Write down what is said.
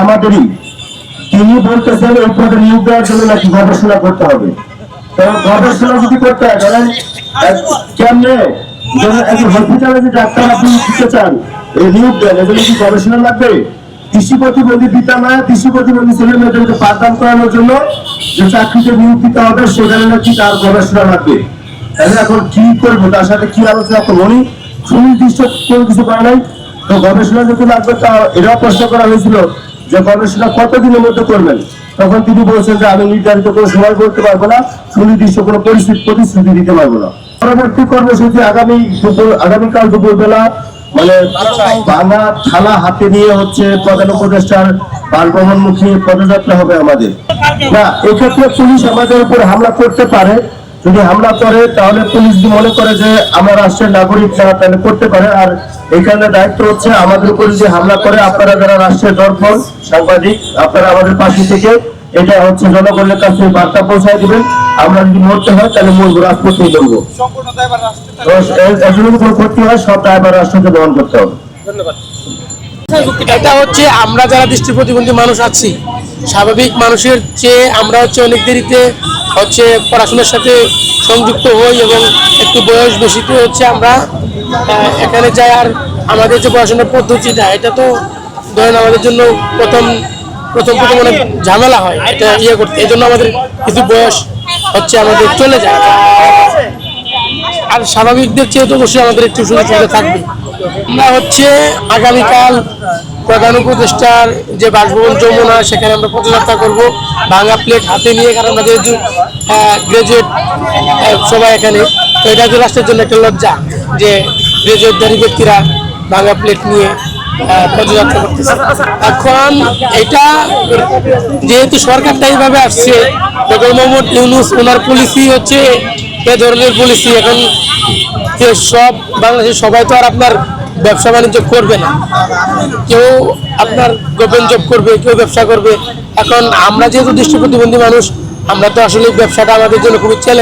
আমাদেরই। তিনি বলতেছেন এই পদে নিয়োগ দেওয়ার জন্য নাকি গবেষণা করতে হবে। গবেষণা যদি করতে হয় কেমনে হসপিটালে যে ডাক্তার আপনি শিখতে চান? এই নিয়োগ দেন কি গবেষণা লাগবে। কৃষি প্রতিবন্ধী পিতা কৃষি প্রতিবন্ধী ছেলে মেয়েদেরকে পাঠদান করানোর জন্য যে চাকরিতে নিয়োগ দিতে হবে, সেখানে নাকি তার গবেষণা লাগবে। তাহলে এখন কি করব? তার সাথে কি আলোচনা করব? উনি সুনির্দিষ্ট কোনো কিছু নাই। তো গবেষণা যদি লাগবে, তা এটাও প্রশ্ন করা হয়েছিল যে গবেষণা কতদিনের মধ্যে করবেন? তখন তিনি বলছেন যে আমি নির্ধারিত কোনো সময় করতে পারব না, সুনির্দিষ্ট কোনো পরিস্থিতি প্রতিশ্রুতি দিতে পারব না। পরবর্তী কর্মসূচি আগামী দুপুর আগামীকাল দুপুরবেলা মানে বাংলা থালা হাতে নিয়ে হচ্ছে প্রধান উপদেষ্টার বানভবনমুখী পদযাত্রা হবে আমাদের। না, এক্ষেত্রে পুলিশ আমাদের উপর হামলা করতে পারে। যদি হামলা করে, তাহলে পুলিশ মনে করে যে আমরা রাষ্ট্রের নাগরিক যারা তাহলে করতে পারে। আর এখানে দায়িত্ব হচ্ছে আমাদের উপর যদি হামলা করে, আপনারা যারা রাষ্ট্রের দর্পণ, সাংবাদিক, আপনারা আমাদের পাশে থেকে এটা হচ্ছে জনগণের কাছে বার্তা পৌঁছায় দিবেন। আমরা যদি মরতে হয়, তাহলে মরবো রাজপথেই মরবো তো এর- এর জন্য যদি কোনো ক্ষতি হয় সব ড্রাইভার রাষ্ট্রকে বহন করতে হবে। এটা হচ্ছে আমরা যারা দৃষ্টি প্রতিবন্ধী মানুষ আছি, স্বাভাবিক মানুষের চেয়ে আমরা হচ্ছে অনেক দেরিতে হচ্ছে পড়াশোনার সাথে সংযুক্ত হই এবং একটু বয়স বেশিতে হচ্ছে আমরা এখানে যাই আর আমাদের যে পড়াশোনার পদ্ধতিটা, এটা তো ধরেন আমাদের জন্য প্রথম প্রথম প্রথম অনেক ঝামেলা হয়, এটা ইয়ে করতে। এই জন্য আমাদের কিছু বয়স হচ্ছে আমাদের চলে যায়। আর স্বাভাবিকদের চেয়ে তো অবশ্যই আমাদের একটু সুযোগ সুবিধা থাকবে। আমরা হচ্ছে আগামীকাল প্রধান উপদেষ্টার যে বাসভবন যমুনা, সেখানে আমরা পদযাত্রা করব। ভাঙা প্লেট হাতে নিয়ে, কারণ আমরা যেহেতু গ্রাজুয়েট সবাই এখানে। তো এটা রাষ্ট্রের জন্য একটা লজ্জা যে গ্রাজুয়েটধারী ব্যক্তিরা ভাঙা প্লেট নিয়ে পদযাত্রা করতেছে। এখন এটা যেহেতু সরকারটা এইভাবে আসছে ডক্টর মোহাম্মদ ইউনুস ওনার পলিসি হচ্ছে এ ধরনের পলিসি এখন যে সব বাংলাদেশের সবাই তো আর আপনার ব্যবসা বাণিজ্য করবে না। কেউ আপনার গভর্নমেন্ট জব করবে, কেউ ব্যবসা করবে। এখন আমরা যেহেতু দৃষ্টি প্রতিবন্ধী মানুষ, আমরা তো আসলে ব্যবসাটা আমাদের জন্য খুবই চ্যালেঞ্জ